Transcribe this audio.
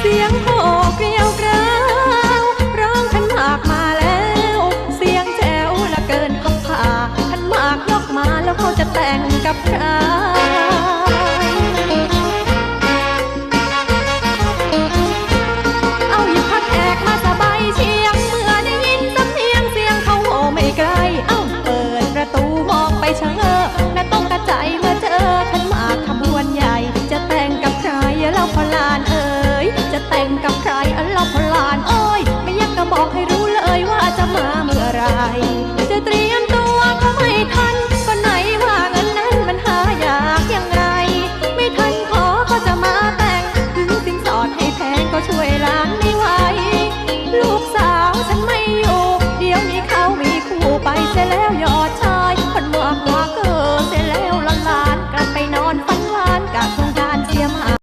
เสียงโหเกลียวกราร้องขันหมากมาแล้ว เสียงแจ๋วละเกินพัาขันหมากยกมาแล้วเขาจะแต่งกับใคร แต่งกับใครอันลอบพลานโอ้ย ไม่อยากจะบอกให้รู้เลยว่าจะมาเมื่อไร จะเตรียมตัวก็ไม่ทันก็ไหนว่าเงินนั้นมันหายากยังไง ไม่ทันขอก็จะมาแต่งถึงสินสอดให้แพงก็ช่วยล้าง